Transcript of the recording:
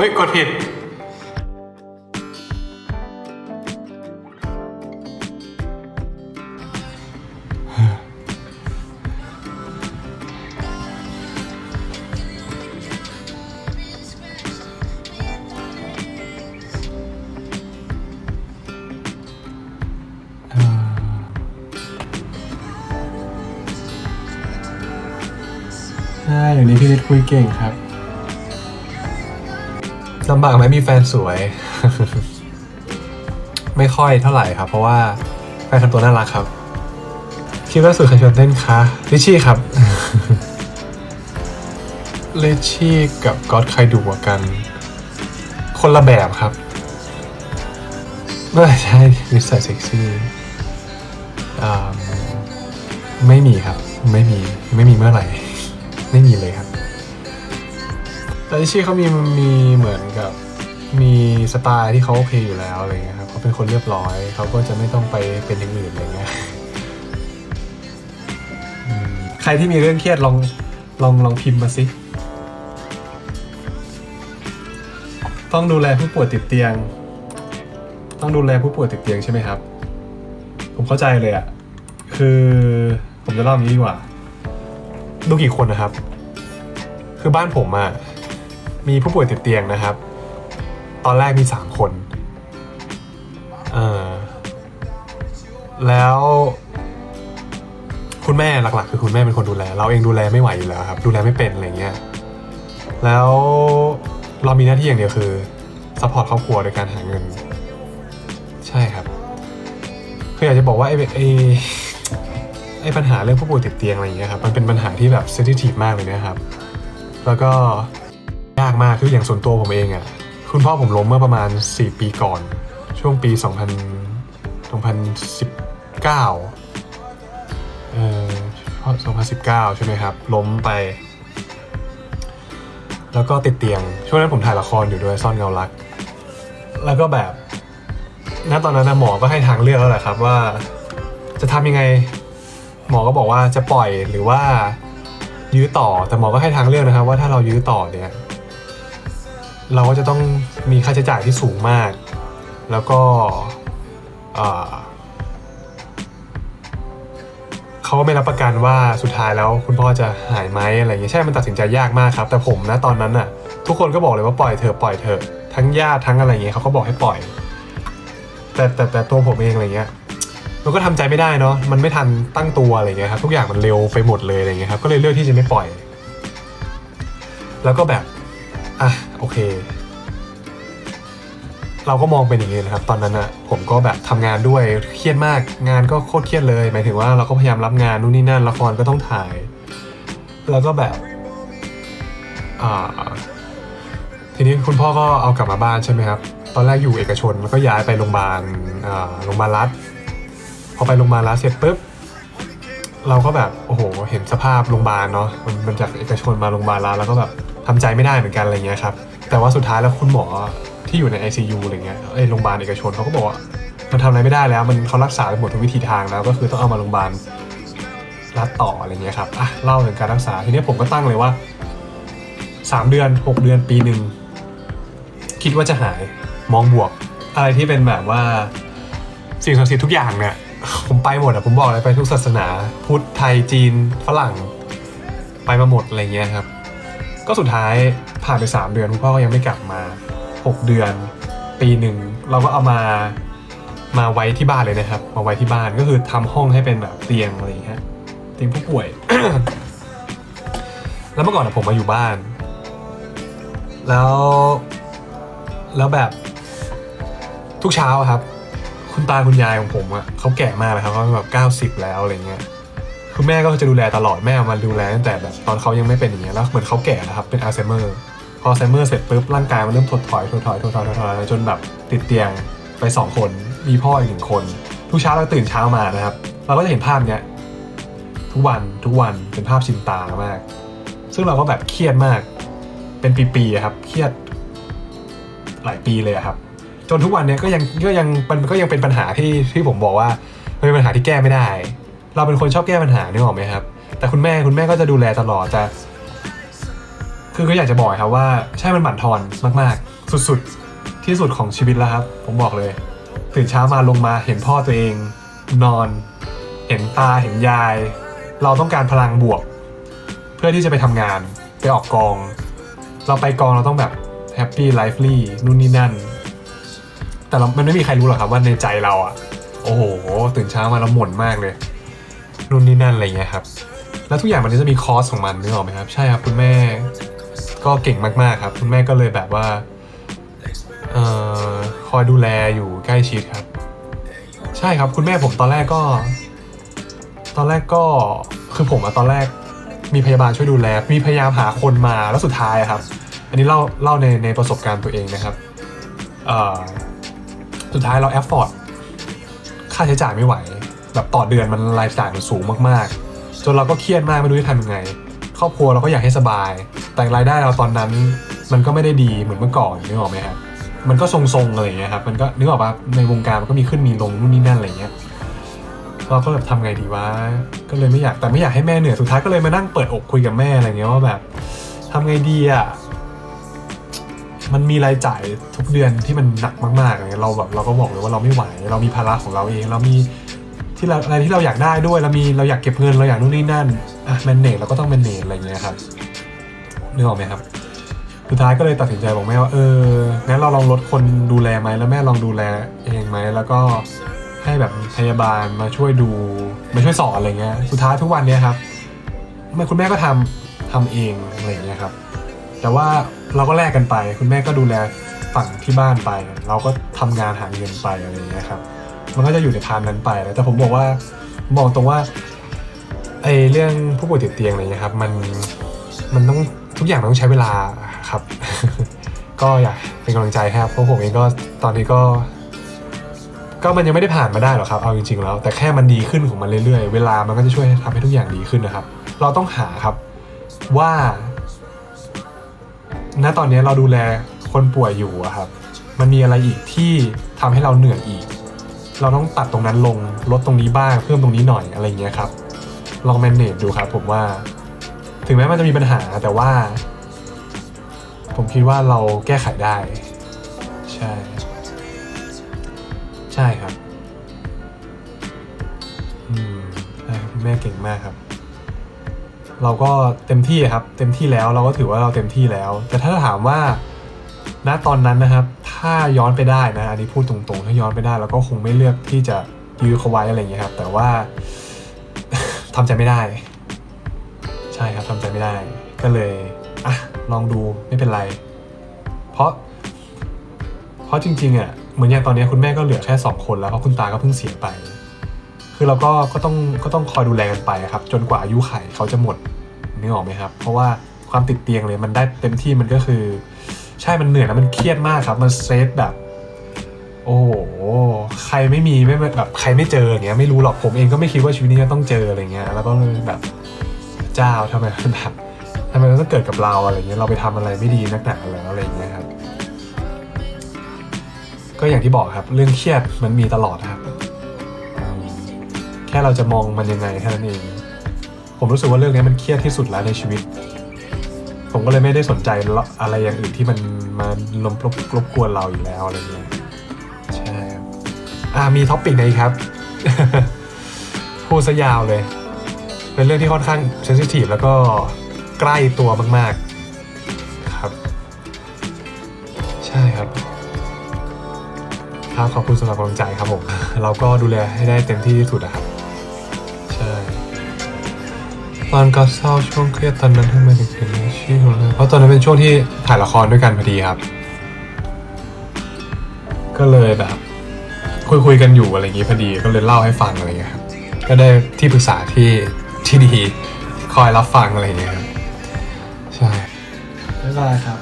ฮ้ย กดผิด ใช่เดี๋ยวนี้พี่นิดคุยเก่งครับ ลำบากไหมมีแฟนสวย ไม่ค่อยเท่าไหร่ครับ เพราะว่าแฟนทำตัวน่ารักครับคลิปล่าสุดใครชวนเต้นคะลิชชี่ครับลิชชี่กับก๊อตใครดูกว่ากัน คนละแบบครับไม่ใช่นิสัยเซ็กซี่อ่าไม่มีครับ ไม่มีไม่มีเมื่อไหร่ ไม่มีเลยครับ แต่ลิชชี่เขามีมีเหมือนกับมีสไตล์ที่เขาโอเคอยู่แล้วอะไรเงี้ยครับเขาเป็นคนเรียบร้อยเขาก็จะไม่ต้องไปเป็นอย่างอื่นอะไรเงี้ยอืมใครที่มีเรื่องเครียดลองลองลองพิมพ์มาสิ ต้องดูแลผู้ป่วยติดเตียง ต้องดูแลผู้ป่วยติดเตียงใช่ไหมครับ ผมเข้าใจเลยอะคือผมจะเล่าอย่างนี้ดีกว่า ดูกี่คนนะครับ คือบ้านผมอะ มีผู้ป่วยติดเตียงนะครับ ตอนแรกมีสามคนเออแล้วคุณแม่หลักๆ คือคุณแม่เป็นคนดูแล เราเองดูแลไม่ไหวอยู่แล้วครับดูแลไม่เป็นอะไรเงี้ยแล้วเรามีหน้าที่อย่างเดียวคือซัพพอร์ตครอบครัวโดยการหาเงิน ใช่ครับคืออยากจะบอกว่าไอ้ไอ้ไอ้ปัญหาเรื่องผู้ป่วยติดเตียงอะไรอย่างเงี้ยครับมันเป็นปัญหาที่แบบเซนซิทีฟมากเลยนะครับ แล้วก็ากมากคืออย่างส่วนตัวผมเองอะ่ะคุณพ่อผมล้มเมื่อประมาณ 4 ปีก่อน ช่วงปี 2000 2019เอ่อ2019 ใช่ไหมครับ ล้มไป แล้วก็ติดเตียง ช่วงนั้นผมถ่ายละครอยู่ด้วยซ่อนเงารัก แล้วก็แบบณตอนนั้นนะหมอก็ให้ทางเลือกแล้วแหละครับว่าจะทำยังไง หมอก็บอกว่าจะปล่อยหรือว่ายื้อต่อแต่หมอก็ให้ทางเลือกนะครับ ว่าถ้าเรายื้อต่อเนี่ย เราก็จะต้องมีค่าใช้จ่ายที่สูงมาก แล้วก็เขาไม่รับประกันว่าสุดท้ายแล้วคุณพ่อจะหายไหมอะไรอย่างเงี้ยใช่มันตัดสินใจยากมากครับ แต่ผมนะตอนนั้นน่ะ ทุกคนก็บอกเลยว่าปล่อยเถอะปล่อยเถอะทั้งญาติทั้งอะไรอย่างเงี้ยเขาก็บอกให้ปล่อย แต่แต่แต่ตัวผมเองอะไรเงี้ยมันก็ทำใจไม่ได้เนาะมันไม่ทันตั้งตัวอะไรเงี้ยครับทุกอย่างมันเร็วไปหมดเลยอะไรเงี้ยครับก็เลยเลือกที่จะไม่ปล่อย แล้วก็แบบ อะโอเค เราก็มองเป็นอย่างนี้นะครับ ตอนนั้นอะผมก็แบบทำงานด้วยเครียดมาก งานก็โคตรเครียดเลยหมายถึงว่าเราก็พยายามรับงานนู่นนี่นั่นละครก็ต้องถ่าย แล้วก็แบบอ่าทีนี้คุณพ่อก็เอากลับมาบ้านใช่ไหมครับตอนแรกอยู่เอกชนแล้วก็ย้ายไปโรงพยาบาลโรงพยาบาลรัฐพอไปโรงพยาบาลรัฐเสร็จปุ๊บเราก็แบบโอ้โหเห็นสภาพโรงพยาบาลเนาะมันมันจากเอกชนมาโรงพยาบาลรัฐแล้วก็แบบ ทำใจไม่ได้เหมือนกันอะไรเงี้ยครับแต่ว่าสุดท้ายแล้วคุณหมอที่อยู่ใน ICU อะไรเงี้ยไอ้โรงพยาบาลเอกชนเขาก็บอกว่ามันทำอะไรไม่ได้แล้ว มันเขารักษาไปหมดทุกวิธีทางแล้ว ก็คือต้องเอามาโรงพยาบาลรัฐต่ออะไรเงี้ยครับอะเล่าถึงการรักษาทีนี้ผมก็ตั้งเลยว่าสามเดือนหกเดือนปีหนึ่งคิดว่าจะหายมองบวก อะไรที่เป็นแบบว่าสิ่งศักดิ์สิทธิ์ทุกอย่างเนี่ยผมไปหมดอะผมบอกเลยไปทุกศาสนา พุทธไทยจีนฝรั่ง ไปมาหมดอะไรเงี้ยครับ ก็สุดท้ายผ่านไป 3 เดือนคุณพ่อก็ยังไม่กลับมา 6 เดือน ปีหนึ่งเราก็เอามามาไว้ที่บ้านเลยนะครับ มาไว้ที่บ้านก็คือทำห้องให้เป็นแบบเตียงอะไรอย่างเงี้ยเตียงผู้ป่วย แล้วเมื่อก่อนผมมาอยู่บ้าน แล้ว แล้วแบบทุกเช้าครับ คุณตาคุณยายของผมอะเขาแก่มากเลยครับเขาแบบ90แล้วอะไรเงี้ย คุณแม่ก็จะดูแลตลอดแม่มาดูแลตั้งแต่แบบตอนเขายังไม่เป็นอย่างเงี้ยแล้วเหมือนเขาแก่นะครับเป็นอัลไซเมอร์พออัลไซเมอร์เสร็จปุ๊บร่างกายมันเริ่มถดถอยถดถอยถดถอยถดถอยจนแบบติดเตียงไปสองคน มีพ่ออีกหนึ่งคน ทุกเช้าเราตื่นเช้ามานะครับ เราก็จะเห็นภาพเนี้ยทุกวันทุกวันเป็นภาพชินตามาก ซึ่งเราก็แบบเครียดมาก เป็นปีๆครับเครียดหลายปีเลยครับ จนทุกวันเนี้ยก็ยังก็ยังมันก็ยังเป็นปัญหาที่ที่ผมบอกว่าเป็นปัญหาที่แก้ไม่ได้ เราเป็นคนชอบแก้ปัญหานึกออกไหมครับ แต่คุณแม่คุณแม่ก็จะดูแลตลอดจะคือก็อยากจะบอกครับว่าใช่มันบั่นทอนมาก ๆ สุดๆ ที่สุดของชีวิตแล้วครับ ผมบอกเลย ตื่นเช้ามาลงมาเห็นพ่อตัวเอง นอน เห็นตาเห็นยาย เราต้องการพลังบวก เพื่อที่จะไปทำงานไปออกกอง เราไปกองเราต้องแบบแฮปปี้ไลฟ์ลี่นู่นนี่นั่น แต่เรามันไม่มีใครรู้หรอกครับว่าในใจเราอะโอ้โห ตื่นเช้ามาเราหม่นมากเลย นู่นนี่นั่นอะไรเงี้ยครับ แล้วทุกอย่างมันจะมีคอสของมันนึกออกไหมครับ ใช่ครับคุณแม่ก็เก่งมากๆครับ คุณแม่ก็เลยแบบว่าเอ่อคอยดูแลอยู่ใกล้ชิดครับ ใช่ครับคุณแม่ผมตอนแรกก็ ตอนแรกก็คือผมอะตอนแรกมีพยาบาลช่วยดูแล มีพยายามหาคนมาแล้วสุดท้ายครับ อันนี้เล่าเล่าในในประสบการณ์ตัวเองนะครับสุดท้ายเราแอฟฟอร์ดค่าใช้จ่ายไม่ไหว แบบต่อเดือนมันรายจ่ายมันสูงมากๆ จนเราก็เครียดมากไม่รู้จะทำยังไง ครอบครัวเราก็อยากให้สบาย แต่รายได้เราตอนนั้น มันก็ไม่ได้ดีเหมือนเมื่อก่อนนึกออกไหมครับมันก็ทรงๆอะไรอย่างเงี้ยครับมันก็นึกออกปะในวงการมันก็มีขึ้นมีลงนู่นนี่นั่นอะไรเงี้ยเราก็แบบทำไงดีวะก็เลยไม่อยากแต่ไม่อยากให้แม่เหนื่อยสุดท้ายก็เลยมานั่งเปิดอกคุยกับแม่อะไรเงี้ยว่าแบบทำไงดีอะมันมีรายจ่ายทุกเดือนที่มันหนักมากๆอะไรเงี้ยเราแบบเราก็บอกเลยว่าเราไม่ไหวเรามีภาระของเราเอง เรามี ที่เราอะไรที่เราอยากได้ด้วยเรามีเราอยากเก็บเงินเราอยากนู่นนี่นั่นอะแมนเนจเราก็ต้องแมนเนจอะไรเงี้ยครับนึกออกไหมครับสุดท้ายก็เลยตัดสินใจบอกแม่ว่าเอองั้นเราลองลดคนดูแลไหมแล้วแม่ลองดูแลเองไหมแล้วก็ให้แบบพยาบาลมาช่วยดูมาช่วยสอนอะไรเงี้ยสุดท้ายทุกวันเนี้ยครับแม่คุณแม่ก็ทำทำเองอะไรเงี้ยครับ แต่ว่าเราก็แลกกันไป คุณแม่ก็ดูแลฝั่งที่บ้านไป เราก็ทำงานหาเงินไปอะไรเงี้ยครับ มันก็จะอยู่ในทางนั้นไปแต่ผมบอกว่าบอกตรงว่าไอเรื่องผู้ป่วยติดเตียงอะไรเงี้ยครับมันมันต้องทุกอย่างต้องใช้เวลาครับ ก็อยากเป็นกำลังใจให้ครับเพราะผมเองก็ตอนนี้ก็ ก็มันยังไม่ได้ผ่านมาได้หรอกครับเอาจริงๆแล้ว แต่แค่มันดีขึ้นของมันเรื่อยๆ เวลามันก็จะช่วยทำให้ทุกอย่างดีขึ้นนะครับ เราต้องหาครับว่าณตอนนี้เราดูแลคนป่วยอยู่ครับ มันมีอะไรอีกที่ทำให้เราเหนื่อยอีก เราต้องตัดตรงนั้นลงลดตรงนี้บ้างเพิ่มตรงนี้หน่อยอะไรอย่างเงี้ยครับ ลองแมเนจดูครับผมว่า ถึงแม้มันจะมีปัญหาแต่ว่า ผมคิดว่าเราแก้ไขได้ ใช่ ใช่ครับ อืมคุณแม่เก่งมากครับ เราก็เต็มที่ครับ เต็มที่แล้วเราก็ถือว่าเราเต็มที่แล้ว แต่ถ้าถามว่าณตอนนั้นนะครับ ถ้าย้อนไปได้นะอันนี้พูดตรงๆถ้าย้อนไปได้เราก็คงไม่เลือกที่จะยื้อเขาไว้อะไรเงี้ยครับ แต่ว่าทำใจไม่ได้ ใช่ครับทำใจไม่ได้ ก็เลยอะลองดูไม่เป็นไร เพราะ เพราะจริงๆอะเหมือนอย่างตอนนี้คุณแม่ก็เหลือแค่สองคนแล้วเพราะคุณตาก็เพิ่งเสียไป คือเราก็ก็ต้องก็ต้องคอยดูแลกันไปครับ จนกว่าอายุไขเขาจะหมดนึกออกไหมครับ เพราะว่าความติดเตียงเลยมันได้เต็มที่มันก็คือ ใช่มันเหนื่อยแล้วมันเครียดมากครับ มันเซตแบบ โอ้โหใครไม่มีไม่แบบใครไม่เจออย่างเงี้ยไม่รู้หรอกผมเองก็ไม่คิดว่าชีวิตนี้จะต้องเจออะไรเงี้ยแล้วก็เลยแบบเจ้าทำไมมันแบบทำไมมันต้องเกิดกับเราอะไรเงี้ยเราไปทำอะไรไม่ดีนักหนาแล้วอะไรเงี้ยครับ ก็อย่างที่บอกครับ เรื่องเครียดมันมีตลอดครับ แค่เราจะมองมันยังไงแค่นั้นเองผมรู้สึกว่าเรื่องนี้มันเครียดที่สุดแล้วในชีวิต ผมก็เลยไม่ได้สนใจอะไรอย่างอื่นที่มันมาลมรบรบกวนเราอยู่แล้วอะไรเงี้ยใช่อ่ามีท็อปปิกไหนครับพูดซะยาวเลย เป็นเรื่องที่ค่อนข้างเซนซิทีฟแล้วก็ใกล้ตัวมาก ๆ ครับ ใช่ครับครับขอบคุณสำหรับกำลังใจครับผมเราก็ดูแลให้ได้เต็มที่ที่สุดนะครับ ใช่ ตอนก็เศร้าช่วงเครียดตอนนั้นทำไมถึงเป็นอาชีพ ของเลยเพราะตอนนั้นเป็นช่วงที่ถ่ายละครด้วยกันพอดีครับ ก็เลยแบบ คุยคุยกันอยู่อะไรอย่างงี้พอดีก็เลยเล่าให้ฟังอะไรอย่างเงี้ยครับก็ได้ที่ปรึกษาที่ที่ดีคอยรับฟังอะไรอย่างเงี้ยครับใช่ บ๊ายบายครับ